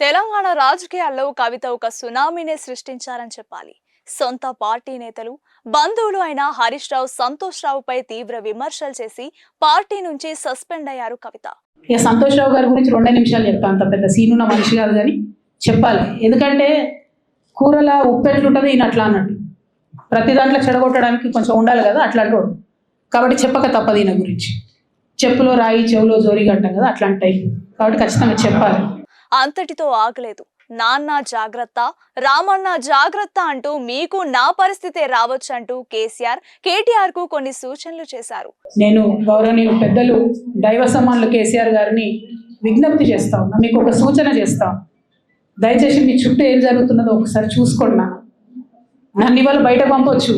తెలంగాణ రాజకీయాల్లో కవిత ఒక సునామీనే సృష్టించారని చెప్పాలి. సొంత పార్టీ నేతలు బంధువులు అయిన హరీష్ రావు సంతోష్ రావుపై తీవ్ర విమర్శలు చేసి పార్టీ నుంచి సస్పెండ్ అయ్యారు కవిత. ఇక సంతోష్ రావు గారి గురించి రెండే నిమిషాలు చెప్తాను అంత పెద్ద సీనున్న మనిషి కాదు కానీ చెప్పాలి. ఎందుకంటే కూరల ఉప్పు ఈయన అట్లా అన్నట్టు. ప్రతి దాంట్లో చెడగొట్టడానికి కొంచెం ఉండాలి కదా అట్లాంటి కాబట్టి చెప్పక తప్పదు ఈయన గురించి. చెప్పులో రాయి చెవులో జోరి అంటాం కదా అట్లాంటి టైప్. కాబట్టి ఖచ్చితంగా చెప్పాలి. అంతటితో ఆగలేదు. నాన్న జాగ్రత్త రామన్న జాగ్రత్త అంటూ మీకు నా పరిస్థితే రావచ్చు అంటూ కేసీఆర్ కేటీఆర్కు కొన్ని సూచనలు చేశారు. నేను గౌరవనీయులు పెద్దలు దైవ సమానులు కేసీఆర్ గారిని విజ్ఞప్తి చేస్తా ఉన్నా మీకు ఒక సూచన చేస్తా దయచేసి మీ చుట్టూ ఏం జరుగుతున్నదో ఒకసారి చూసుకోండి నాన్న. నన్ను ఇవాళ బయట పంపొచ్చు.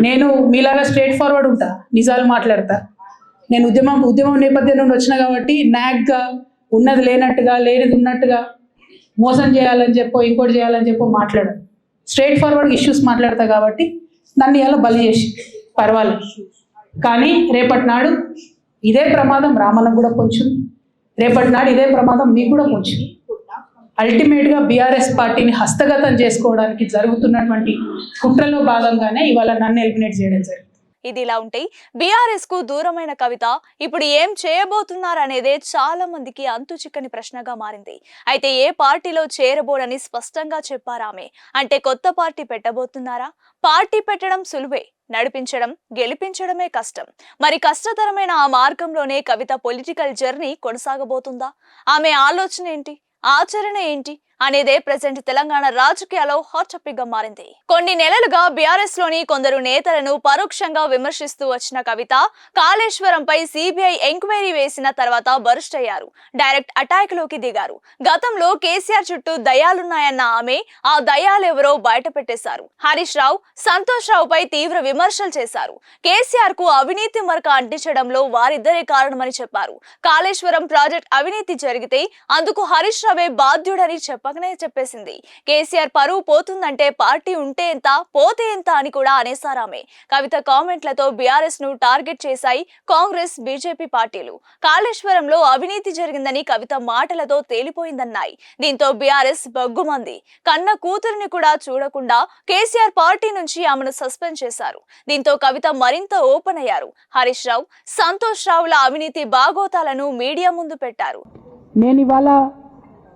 నేను మీలాగా స్ట్రేట్ ఫార్వర్డ్ ఉంటా నిజాలు మాట్లాడతా. నేను ఉద్యమం ఉద్యమం నేపథ్యం నుండి వచ్చిన కాబట్టి నాగ్గా ఉన్నది లేనట్టుగా లేనిది ఉన్నట్టుగా మోసం చేయాలని చెప్పో ఇంకోటి చేయాలని చెప్పో మాట్లాడు స్ట్రేట్ ఫార్వర్డ్ ఇష్యూస్ మాట్లాడతా కాబట్టి నన్ను ఇలా బలి చేసి పర్వాలేదు. కానీ రేపటి నాడు ఇదే ప్రమాదం రామన్నకు కూడా కొంచెం రేపటి నాడు ఇదే ప్రమాదం మీకు కూడా కొంచెం అల్టిమేట్గా బీఆర్ఎస్ పార్టీని హస్తగతం చేసుకోవడానికి జరుగుతున్నటువంటి కుట్రలో భాగంగానే ఇవాళ నన్ను ఎలిమినేట్ చేయడం జరిగింది. ఇది ఇలా ఉంటే బీఆర్ఎస్కు దూరమైన కవిత ఇప్పుడు ఏం చేయబోతున్నారనేదే చాలా మందికి అంతు చిక్కని ప్రశ్నగా మారింది. అయితే ఏ పార్టీలో చేరబోడని స్పష్టంగా చెప్పారామె. అంటే కొత్త పార్టీ పెట్టబోతున్నారా? పార్టీ పెట్టడం సులువే నడిపించడం గెలిపించడమే కష్టం. మరి కష్టతరమైన ఆ మార్గంలోనే కవిత పొలిటికల్ జర్నీ కొనసాగబోతుందా? ఆమె ఆలోచన ఏంటి? ఆచరణ ఏంటి? అనేదే ప్రజెంట్ తెలంగాణ రాజకీయాల్లో హాట్ టాపిక్గా మారింది. కొన్ని నెలలుగా బీఆర్ఎస్లోని కొందరు నేతలను పరోక్షంగా విమర్శిస్తూ వచ్చిన కవిత కాళేశ్వరంపై సిబిఐ ఎంక్వైరీ వేసిన తర్వాత బరుస్ట్ అయ్యారు డైరెక్ట్ అటాక్లోకి దిగారు. గతంలో కేసీఆర్ చుట్టూ దయాలున్నాయన్న ఆమె ఆ దయాలెవరో బయట పెట్టేశారు. హరీష్ రావు సంతోష్ రావుపై తీవ్ర విమర్శలు చేశారు. కేసీఆర్కు అవినీతి మరక అంటించడంలో వారిద్దరే కారణమని చెప్పారు. కాళేశ్వరం ప్రాజెక్ట్ అవినీతి జరిగితే అందుకు హరీష్ రావే బాధ్యుడని చెప్పారు బాగానే చెప్పేసింది. కేసీఆర్ పరువు పోతుందంటే పార్టీ ఉంటే ఎంత పోతే ఎంత అని కూడా అనేసారామే. కవిత కామెంట్లతో బీఆర్ఎస్ను టార్గెట్ చేశాయి కాంగ్రెస్ బీజేపీ పార్టీలు. కాళేశ్వరంలో అవినీతి జరిగిందని కవిత మాటలతో తేలిపోయిందన్నాయి. దీంతో బీఆర్ఎస్ బగ్గుమంది. కన్న కూతురిని కూడా చూడకుండా కేసీఆర్ పార్టీ నుంచి ఆమెను సస్పెండ్ చేశారు. దీంతో కవిత మరింత ఓపెన్ అయ్యారు. హరీష్ రావు సంతోష్ రావుల అవినీతి బాగోతాలను మీడియా ముందు పెట్టారు. నేను ఇవాళ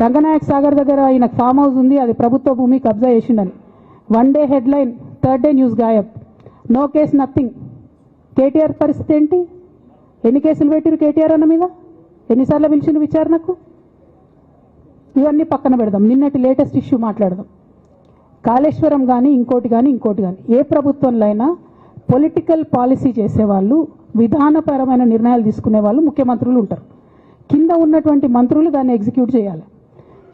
రంగనాయక్ సాగర్ దగ్గర ఆయన ఫామ్ హౌస్ ఉంది అది ప్రభుత్వ భూమి కబ్జా చేసిండని. One day headline third day news గాయబ్. No case nothing. KTR పరిస్థితి ఏంటి? ఎన్ని కేసులు పెట్టిరు కేటీఆర్ అన్న మీద? ఎన్నిసార్లు పిలిచిన విచారణకు? ఇవన్నీ పక్కన పెడదాం. నిన్నటి లేటెస్ట్ ఇష్యూ మాట్లాడదాం. కాళేశ్వరం కానీ ఇంకోటి కానీ ఇంకోటి కానీ ఏ ప్రభుత్వంలో అయినా పొలిటికల్ పాలసీ చేసేవాళ్ళు విధానపరమైన నిర్ణయాలు తీసుకునే వాళ్ళు ముఖ్యమంత్రులు ఉంటారు. కింద ఉన్నటువంటి మంత్రులు దాన్ని ఎగ్జిక్యూట్ చేయాలి.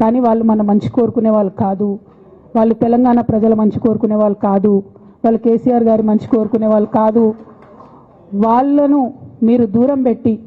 కానీ వాళ్ళు మన మంచి కోరుకునే వాళ్ళు కాదు. వాళ్ళు తెలంగాణ ప్రజల మంచి కోరుకునే వాళ్ళు కాదు. వాళ్ళు కేసీఆర్ గారి మంచి కోరుకునే వాళ్ళు కాదు. వాళ్ళను మీరు దూరం పెట్టి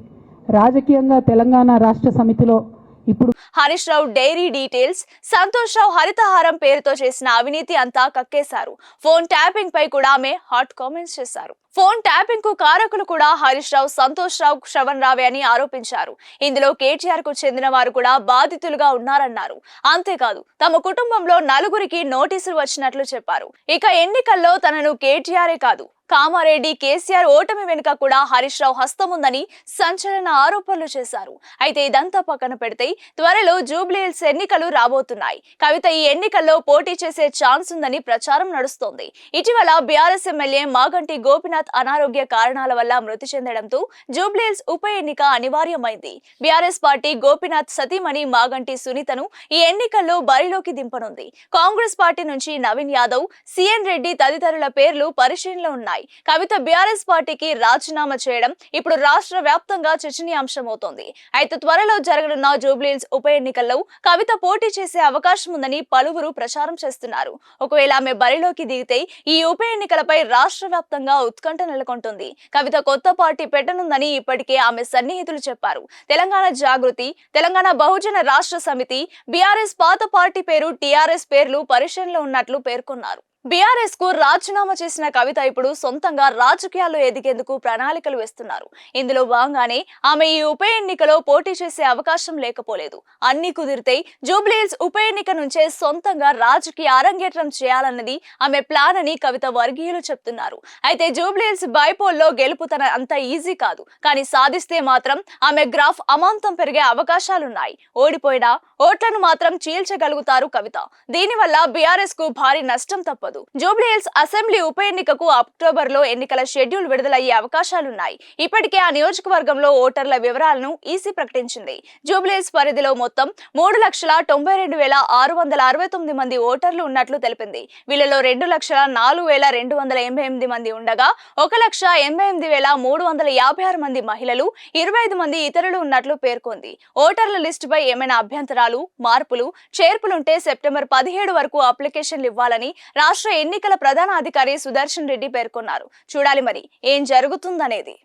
రాజకీయంగా తెలంగాణ రాష్ట్ర సమితిలో ఇప్పుడు హరీష్ రావు డైరీ డీటెయిల్స్ సంతోష్ రావు హరితహారం పేరుతో చేసిన అవినీతి అంతా కక్కేశారు. ఫోన్ ట్యాపింగ్ పై కూడా ఆమె హాట్ కామెంట్స్ చేశారు. ఫోన్ ట్యాపింగ్కు కారకులు కూడా హరీష్ రావు సంతోష్ రావు శ్రవణ్ రావే అని ఆరోపించారు. ఇందులో కేటీఆర్కు చెందిన వారు కూడా బాధితులుగా ఉన్నారన్నారు. అంతేకాదు తమ కుటుంబంలో నలుగురికి నోటీసులు వచ్చినట్లు చెప్పారు. ఇక ఎన్నికల్లో తనను కేటీఆరే కాదు కామారెడ్డి కేసీఆర్ ఓటమి వెనుక కూడా హరీష్ రావు హస్తం ఉందని సంచలన ఆరోపణలు చేశారు. అయితే ఇదంతా పక్కన పెడితే త్వరలో జూబ్లీహిల్స్ ఎన్నికలు రాబోతున్నాయి. కవిత ఈ ఎన్నికల్లో పోటీ చేసే ఛాన్స్ ఉందని ప్రచారం నడుస్తోంది. ఇటీవల బీఆర్ఎస్ ఎమ్మెల్యే మాగంటి గోపినాథ్ అనారోగ్య కారణాల వల్ల మృతి చెందడంతో జూబ్లీహిల్స్ ఉప ఎన్నిక అనివార్యమైంది. బీఆర్ఎస్ పార్టీ గోపినాథ్ సతీమణి మాగంటి సునీతను ఈ ఎన్నికల్లో బరిలోకి దింపనుంది. కాంగ్రెస్ పార్టీ నుంచి నవీన్ యాదవ్ సిఎన్ రెడ్డి తదితరుల పేర్లు పరిశీలనలో ఉన్నాయి. కవిత బీఆర్ఎస్ పార్టీకి రాజీనామా చేయడం ఇప్పుడు రాష్ట్ర వ్యాప్తంగా చర్చనీయాంశమవుతోంది. అయితే త్వరలో జరగనున్న జూబ్లీహిల్స్ ఉప ఎన్నికల్లో కవిత పోటీ చేసే అవకాశం ఉందని పలువురు ప్రచారం చేస్తున్నారు. ఒకవేళ ఆమె బరిలోకి దిగితే ఈ ఉప ఎన్నికలపై రాష్ట్ర వ్యాప్తంగా ఉత్కంఠ నెలకొంటుంది. కవిత కొత్త పార్టీ పెట్టనుందని ఇప్పటికే ఆమె సన్నిహితులు చెప్పారు. తెలంగాణ జాగృతి తెలంగాణ బహుజన రాష్ట్ర సమితి బీఆర్ఎస్ పాత పార్టీ పేరు టీఆర్ఎస్ పేర్లు పరిశీలనలో ఉన్నట్లు పేర్కొన్నారు. బీఆర్ఎస్కు రాజీనామా చేసిన కవిత ఇప్పుడు సొంతంగా రాజకీయాల్లో ఎదిగేందుకు ప్రణాళికలు వేస్తున్నారు. ఇందులో భాగంగానే ఆమె ఈ ఉప ఎన్నికలో పోటీ చేసే అవకాశం లేకపోలేదు. అన్ని కుదిరితే జూబ్లీహిల్స్ ఉప ఎన్నిక నుంచే సొంతంగా రాజకీయ అరంగేట్రం చేయాలన్నది ఆమె ప్లాన్ అని కవిత వర్గీయులు చెప్తున్నారు. అయితే జూబ్లీహిల్స్ బైపోల్లో గెలుపు తన అంత ఈజీ కాదు. కానీ సాధిస్తే మాత్రం ఆమె గ్రాఫ్ అమాంతం పెరిగే అవకాశాలున్నాయి. ఓడిపోయినా ఓట్లను మాత్రం చీల్చగలుగుతారు కవిత. దీనివల్ల బీఆర్ఎస్కు భారీ నష్టం తప్పదు. జూబ్లీహిల్స్ అసెంబ్లీ ఉప ఎన్నికకు అక్టోబర్లో ఎన్నికల షెడ్యూల్ విడుదలయ్యే అవకాశాలున్నాయి. ఇప్పటికే ఆ నియోజకవర్గంలో ఓటర్ల వివరాలను ఈసీ ప్రకటించింది. జూబ్లీహిల్స్ పరిధిలో మొత్తం మూడు లక్షల తొంభై రెండు వేల ఆరు వందల అరవై తొమ్మిది మంది ఓటర్లు ఉన్నట్లు తెలిపింది. వీళ్ళలో రెండు లక్షల నాలుగు వేల రెండు వందల ఎనభై ఎనిమిది మంది ఉండగా ఒక లక్ష ఎనభై ఎనిమిది వేల మూడు వందల యాభై ఆరు మంది మహిళలు ఇరవై ఐదు మంది ఇతరులు ఉన్నట్లు పేర్కొంది. ఓటర్ల లిస్టుపై ఏమైనా అభ్యంతరాలు మార్పులు చేర్పులుంటే సెప్టెంబర్ పదిహేడు వరకు అప్లికేషన్లు ఇవ్వాలని రాష్ట్ర రాష్ట్ర ఎన్నికల ప్రధాన అధికారి సుదర్శన్ రెడ్డి పేర్కొన్నారు. చూడాలి మరి ఏం జరుగుతుందనేది.